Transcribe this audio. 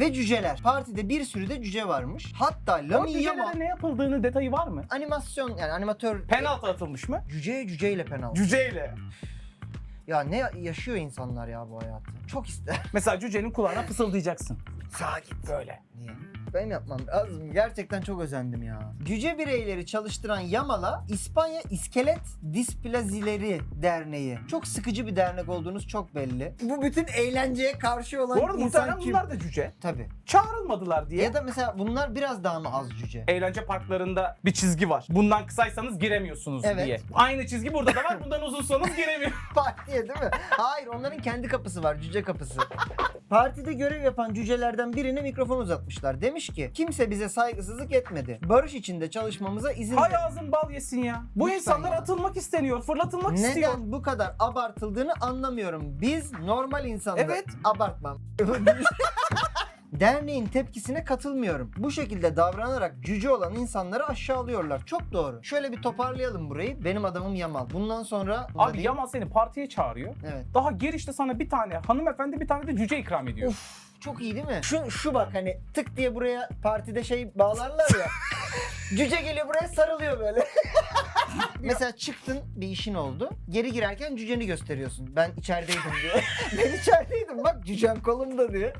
ve cüceler. Partide bir sürü de cüce varmış. Hatta O Lami cücelere Yama ne yapıldığını detayı var mı? animasyon yani animatör Penaltı atılmış mı? cüceye cüceyle penaltı. Cüceyle. ya ne yaşıyor insanlar ya bu hayatı. Çok ister. Mesela cücenin kulağına fısıldayacaksın. Sağa git. Böyle. Niye? Benim yapmam lazım. Gerçekten çok özendim ya. Cüce bireyleri çalıştıran Yamala İspanya İskelet Displazileri Derneği. Çok sıkıcı bir dernek olduğunuz çok belli. Bu bütün eğlenceye karşı olan Bu arada insan muhtemelen kim? bunlar da cüce. Tabii. Çağrılmadılar diye. Ya da mesela bunlar biraz daha mı az cüce? Eğlence parklarında bir çizgi var. Bundan kısaysanız giremiyorsunuz Evet. diye. Aynı çizgi burada da var. Bundan uzunsanız giremiyor. Partiye değil mi? Hayır onların kendi kapısı var cüce kapısı. Partide görev yapan cücelerden birine mikrofon uzatmışlar. Demiş ki kimse bize saygısızlık etmedi. Barış içinde çalışmamıza izin Hay verin. ağzın bal yesin ya. Bu Lütfen insanlar ya. atılmak isteniyor, fırlatılmak istiyor. Neden bu kadar abartıldığını anlamıyorum. Biz normal insanlar. Evet. Abartmam. Derneğin tepkisine katılmıyorum. Bu şekilde davranarak cüce olan insanları aşağılıyorlar. Çok doğru. Şöyle bir toparlayalım burayı. Benim adamım Yamal. Bundan sonra... Abi Yaman seni partiye çağırıyor. Evet. Daha girişte sana bir tane hanımefendi bir tane de cüce ikram ediyor. Uf çok iyi değil mi? Şu, şu bak hani tık diye buraya partide şey bağlarlar ya. Cüce geliyor buraya sarılıyor böyle. Mesela çıktın bir işin oldu. Geri girerken cüceni gösteriyorsun. Ben içerideydim diye. ben içerideydim bak cücem kolumda diye.